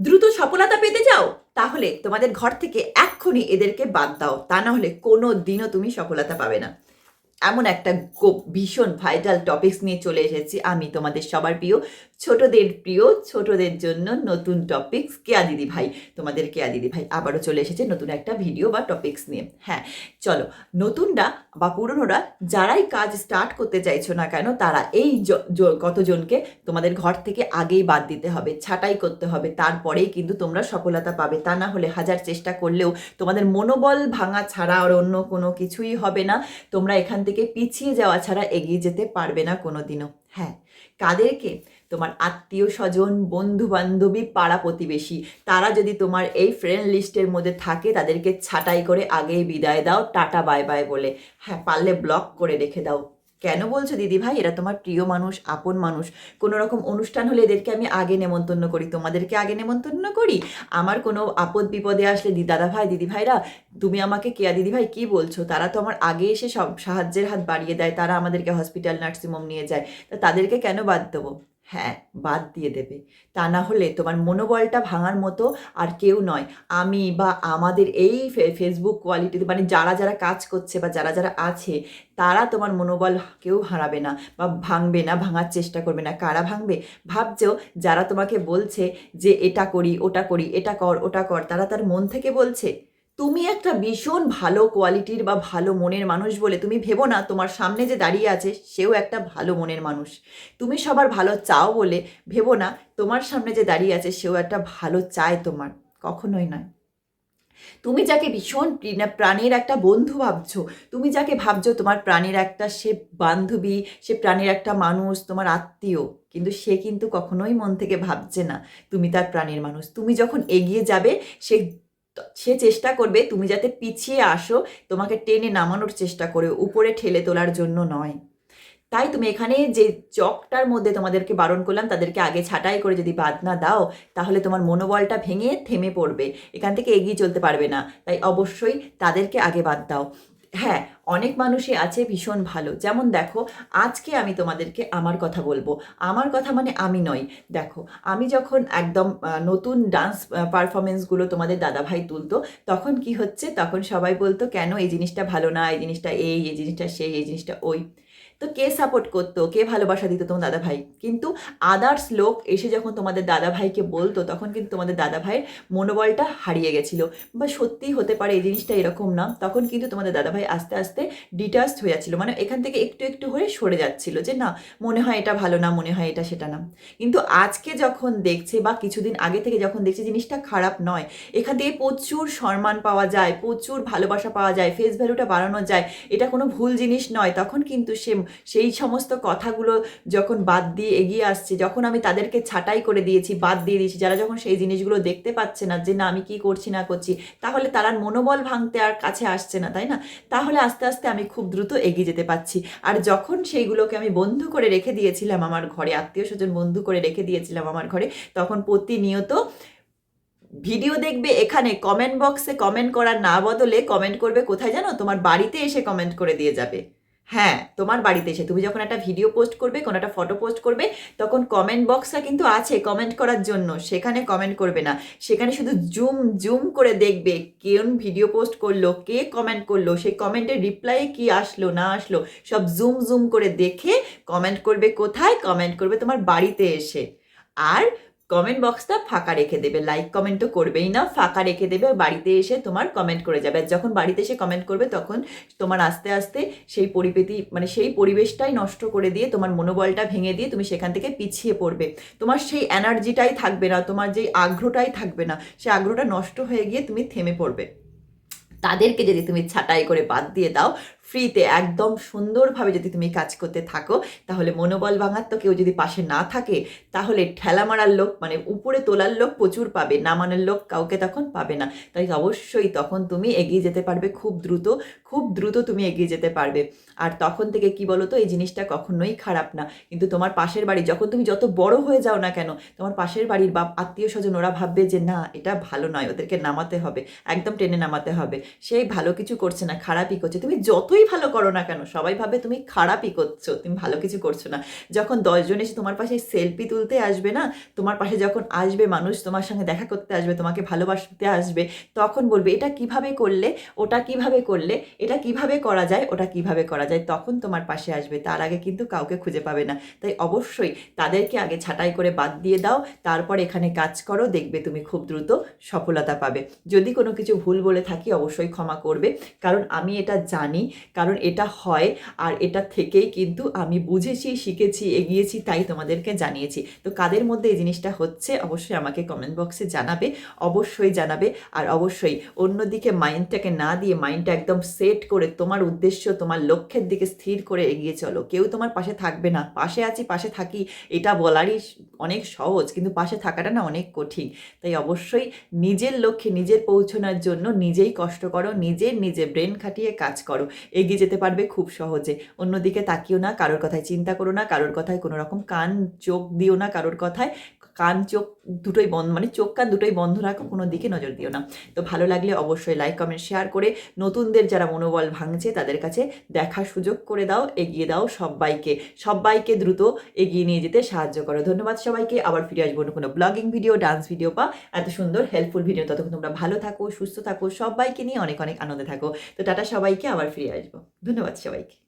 দ্রুত সফলতা পেতে চাও? তাহলে তোমাদের ঘর থেকে এক্ষুনি এদেরকে বাদ দাও। তা না হলে কোনো দিনও তুমি সফলতা পাবে না। এমন একটা ভীষণ ভাইটাল টপিকস নিয়ে চলে এসেছি। আমি তোমাদের সবার প্রিয়, ছোটদের প্রিয়, ছোটদের জন্য নতুন টপিকস কেয়া দিদি ভাই। তোমাদের কেয়া দিদি ভাই আবারও চলে এসেছে নতুন একটা ভিডিও বা টপিকস নিয়ে। হ্যাঁ চলো, নতুনরা বা পুরনোরা যারাই কাজ স্টার্ট করতে চাইছো না কেন, তারা এই কতজনকে তোমাদের ঘর থেকে আগেই বাদ দিতে হবে, ছাঁটাই করতে হবে, তারপরেই কিন্তু তোমরা সফলতা পাবে। তা না হলে হাজার চেষ্টা করলেও তোমাদের মনোবল ভাঙা ছাড়া আর অন্য কোনো কিছুই হবে না। তোমরা এখান থেকে পিছিয়ে যাওয়া ছাড়া এগিয়ে যেতে পারবে না কোনো দিনও হ্যাঁ কাদেরকে তোমার আত্মীয় স্বজন বন্ধু বান্ধবী পাড়া প্রতিবেশী, তারা যদি তোমার এই ফ্রেন্ড লিস্টের মধ্যে থাকে, তাদেরকে ছাটাই করে আগেই বিদায় দাও, টাটা বাই বাই বলে। হ্যাঁ পারলে ব্লক করে রেখে দাও। কেন বলছো দিদি ভাই? এরা তোমার প্রিয় মানুষ, আপন মানুষ। কোনো রকম অনুষ্ঠান হলে এদেরকে আমি আগে নেমন্তন্ন করি, তোমাদেরকে আগে নেমন্তন্ন করি। আমার কোনো আপদ বিপদে আসলে দাদা ভাই, দিদি ভাইরা, তুমি আমাকে কেয়া দিদি ভাই, কী বলছো? তারা তো আমার আগে এসে সব সাহায্যের হাত বাড়িয়ে দেয়, তারা আমাদেরকে হসপিটাল নার্সিংহোম নিয়ে যায়। তা তাদেরকে কেন বাদ দেবো? হ্যাঁ বাদ দিয়ে দেবে। তা না হলে তোমার মনোবলটা ভাঙার মতো আর কেউ নয়। আমি বা আমাদের এই ফেসবুক কোয়ালিটিতে মানে যারা যারা কাজ করছে বা যারা যারা আছে, তারা তোমার মনোবল কেউ হারাবে না বা ভাঙবে না, ভাঙার চেষ্টা করবে না। কারা ভাঙবে? ভাবছ, যারা তোমাকে বলছে যে এটা করি, ওটা করি, এটা কর, ওটা কর, তারা তার মন থেকে বলছে? তুমি একটা ভীষণ ভালো কোয়ালিটির বা ভালো মনের মানুষ বলে তুমি ভেবো না, তোমার সামনে যে দাঁড়িয়ে আছে সেও একটা ভালো মনের মানুষ। তুমি সবার ভালো চাও বলে ভেবো না, তোমার সামনে যে দাঁড়িয়ে আছে সেও একটা ভালো চায় তোমার। কখনোই নয়। তুমি যাকে ভীষণ প্রি- প্রাণের একটা বন্ধু ভাবছ, তুমি যাকে ভাবছ তোমার প্রাণের একটা সে বান্ধবী, সে প্রাণের একটা মানুষ, তোমার আত্মীয়, কিন্তু সে কিন্তু কখনোই মন থেকে ভাবছে না তুমি তার প্রাণের মানুষ। তুমি যখন এগিয়ে যাবে, সে সে চেষ্টা করবে তুমি যাতে পিছিয়ে আসো, তোমাকে টেনে নামানোর চেষ্টা করে, উপরে ঠেলে তোলার জন্য নয়। তাই তুমি এখানে যে চকটার মধ্যে তোমাদেরকে বারণ করলাম, তাদেরকে আগে ছাটাই করে যদি বাদ না দাও, তাহলে তোমার মনোবলটা ভেঙে থেমে পড়বে। এখান থেকে এগিয়ে চলতে পারবে না। তাই অবশ্যই তাদেরকে আগে বাদ দাও। হ্যাঁ অনেক মানুষই আছে ভীষণ ভালো। যেমন দেখো, আজকে আমি তোমাদেরকে আমার কথা বলব। আমার কথা মানে আমি নই। দেখো, আমি যখন একদম নতুন ডান্স পারফরমেন্সগুলো তোমাদের দাদাভাই তুলতো, তখন কি হচ্ছে? তখন সবাই বলতো, কেন? এই জিনিসটা ভালো না, এই জিনিসটা এই এই জিনিসটা সেই, এই জিনিসটা ওই। তো কে সাপোর্ট করতো? কে ভালোবাসা দিত তোমার দাদা ভাই কিন্তু আদার্স লোক এসে যখন তোমাদের দাদা ভাইকে বলতো, তখন কিন্তু তোমাদের দাদা ভাইয়ের মনোবলটা হারিয়ে গেছিল। বা সত্যিই হতে পারে এই জিনিসটা এরকম না, তখন কিন্তু তোমাদের দাদা ভাই আস্তে আস্তে ডিটাচড হয়ে যাচ্ছিল। মানে এখান থেকে একটু একটু হয়ে সরে যাচ্ছিল যে না, মনে হয় এটা ভালো না, মনে হয় এটা সেটা না। কিন্তু আজকে যখন দেখছে বা কিছুদিন আগে থেকে যখন দেখছে জিনিসটা খারাপ নয়, এখান থেকে প্রচুর সম্মান পাওয়া যায়, প্রচুর ভালোবাসা পাওয়া যায় ফেস ভ্যালুটা বাড়ানো যায়, এটা কোনো ভুল জিনিস নয়। তখন কিন্তু সে, সেই সমস্ত কথাগুলো যখন বাদ দিয়ে এগিয়ে আসছে, যখন আমি তাদেরকে ছাঁটাই করে দিয়েছি, বাদ দিয়ে দিয়েছি, যারা যখন সেই জিনিসগুলো দেখতে পাচ্ছে না যে না, আমি কি করছি, না করছি, তাহলে তারা মনোবল ভাঙতে আর কাছে আসছে না, তাই না? তাহলে আস্তে আস্তে আমি খুব দ্রুত এগিয়ে যেতে পারছি। আর যখন সেইগুলোকে আমি বন্ধ করে রেখে দিয়েছিলাম আমার ঘরে আত্মীয় স্বজন বন্ধু করে রেখে দিয়েছিলাম আমার ঘরে, তখন প্রতিনিয়ত ভিডিও দেখবে এখানে কমেন্ট বক্সে কমেন্ট করার না বদলে কমেন্ট করবে কোথায় জানো? তোমার বাড়িতে এসে কমেন্ট করে দিয়ে যাবে। হ্যাঁ তোমার বাড়িতে এসে। তুমি যখন একটা ভিডিও পোস্ট করবে, কোনো একটা ফটো পোস্ট করবে, তখন কমেন্ট বক্সটা কিন্তু আছে কমেন্ট করার জন্য। সেখানে কমেন্ট করবে না। সেখানে শুধু জুম জুম করে দেখবে কোন ভিডিও পোস্ট করল, কে কমেন্ট করল, সেই কমেন্টের রিপ্লাই কি আসলো, না আসলো। সব জুম জুম করে দেখে কমেন্ট করবে কোথায় কমেন্ট করবে তোমার বাড়িতে এসে। আর কমেন্ট বক্সটা ফাঁকা রেখে দেবে। লাইক কমেন্ট তো করবেই না, ফাঁকা রেখে দেবে। বাড়িতে এসে তোমার কমেন্ট করে যাবে। আর যখন বাড়িতে এসে কমেন্ট করবে, তখন তোমার আস্তে আস্তে সেই পরিপেতি মানে সেই পরিবেশটাই নষ্ট করে দিয়ে, তোমার মনোবলটা ভেঙে দিয়ে তুমি সেখান থেকে পিছিয়ে পড়বে। তোমার সেই এনার্জিটাই থাকবে না, তোমার যেই আগ্রহটাই থাকবে না, সেই আগ্রহটা নষ্ট হয়ে গিয়ে তুমি থেমে পড়বে। তাদেরকে যদি তুমি ছাঁটাই করে বাদ দিয়ে দাও ফ্রিতে একদম সুন্দরভাবে যদি তুমি কাজ করতে থাকো, তাহলে মনোবল ভাঙার তো কেউ যদি পাশে না থাকে, তাহলে ঠেলা মারার লোক মানে উপরে তোলার লোক প্রচুর পাবে, নামানোর লোক কাউকে তখন পাবে না। তাই অবশ্যই তখন তুমি এগিয়ে যেতে পারবে খুব দ্রুত খুব দ্রুত তুমি এগিয়ে যেতে পারবে। আর তখন থেকে কি বলো তো এই জিনিসটা কখনোই খারাপ না। কিন্তু তোমার পাশের বাড়ি, যখন তুমি যত বড় হয়ে যাও না কেন, তোমার পাশের বাড়ির বা আত্মীয় স্বজন ওরা ভাববে যে না, এটা ভালো নয়, ওদেরকে নামাতে হবে, একদম টেনে নামাতে হবে। সেই ভালো কিছু করছে না, খারাপই করছে। তুমি যতই যতই ভালো করো না কেন, সবাই ভাবে তুমি খারাপই করছ, তুমি ভালো কিছু করছ না। যখন দশজন এসে তোমার পাশে সেলফি তুলতে আসবে না, তোমার পাশে যখন আসবে মানুষ, তোমার সঙ্গে দেখা করতে আসবে, তোমাকে ভালোবাসতে আসবে, তখন বলবে, এটা কীভাবে করলে? ওটা কীভাবে করলে? এটা কীভাবে করা যায়? ওটা কীভাবে করা যায়? তখন তোমার পাশে আসবে, তার আগে কিন্তু কাউকে খুঁজে পাবে না। তাই অবশ্যই তাদেরকে আগে ছাঁটাই করে বাদ দিয়ে দাও, তারপর এখানে কাজ করো, দেখবে তুমি খুব দ্রুত সফলতা পাবে। যদি কোনো কিছু ভুল বলে থাকি, অবশ্যই ক্ষমা করবে। কারণ আমি এটা জানি কারণ এটা হয় আর এটা থেকেই কিন্তু আমি বুঝেছি, শিখেছি, এগিয়েছি, তাই তোমাদেরকে জানিয়েছি। তো কাদের মধ্যে এই জিনিসটা হচ্ছে অবশ্যই আমাকে কমেন্ট বক্সে জানাবে, অবশ্যই জানাবে আর অবশ্যই অন্যদিকে মাইন্ডটাকে না দিয়ে মাইন্ডটা একদম সেট করে তোমার উদ্দেশ্য, তোমার লক্ষ্যের দিকে স্থির করে এগিয়ে চলো। কেউ তোমার পাশে থাকবে না। পাশে আছি, পাশে থাকি, এটা বলারই অনেক সহজ, কিন্তু পাশে থাকাটা না অনেক কঠিন। তাই অবশ্যই নিজের লক্ষ্যে, নিজের পৌঁছানোর জন্য নিজেই কষ্ট করো, নিজের নিজে ব্রেন খাটিয়ে কাজ করো। এগিয়ে যেতে পারবে খুব সহজে। অন্যদিকে তাকিও না, কারোর কথায় চিন্তা করো না, কারোর কথায় কোনো রকম কান চোখ দিও না, কারোর কথায় কান, চোখ দুটোই বন্ধ মানে চোখ কান দুটোই বন্ধ রাখো, কোনো দিকে নজর দিও না। তো ভালো লাগলে অবশ্যই লাইক কমেন্ট শেয়ার করে নতুনদের যারা মনোবল ভাঙছে তাদের কাছে দেখার সুযোগ করে দাও, এগিয়ে দাও সবাইকে। সবাইকে দ্রুত এগিয়ে নিয়ে যেতে সাহায্য করো। ধন্যবাদ সবাইকে। আবার ফিরে আসব অন্য কোনো ব্লগিং ভিডিও ডান্স ভিডিও বা এত সুন্দর হেল্পফুল ভিডিও ততক্ষণ তোমরা ভালো থাকো, সুস্থ থাকো, সবাইকে নিয়ে অনেক অনেক আনন্দে থাকো। তো টাটা সবাইকে, আবার ফিরে আসব। ধন্যবাদ সবাইকে।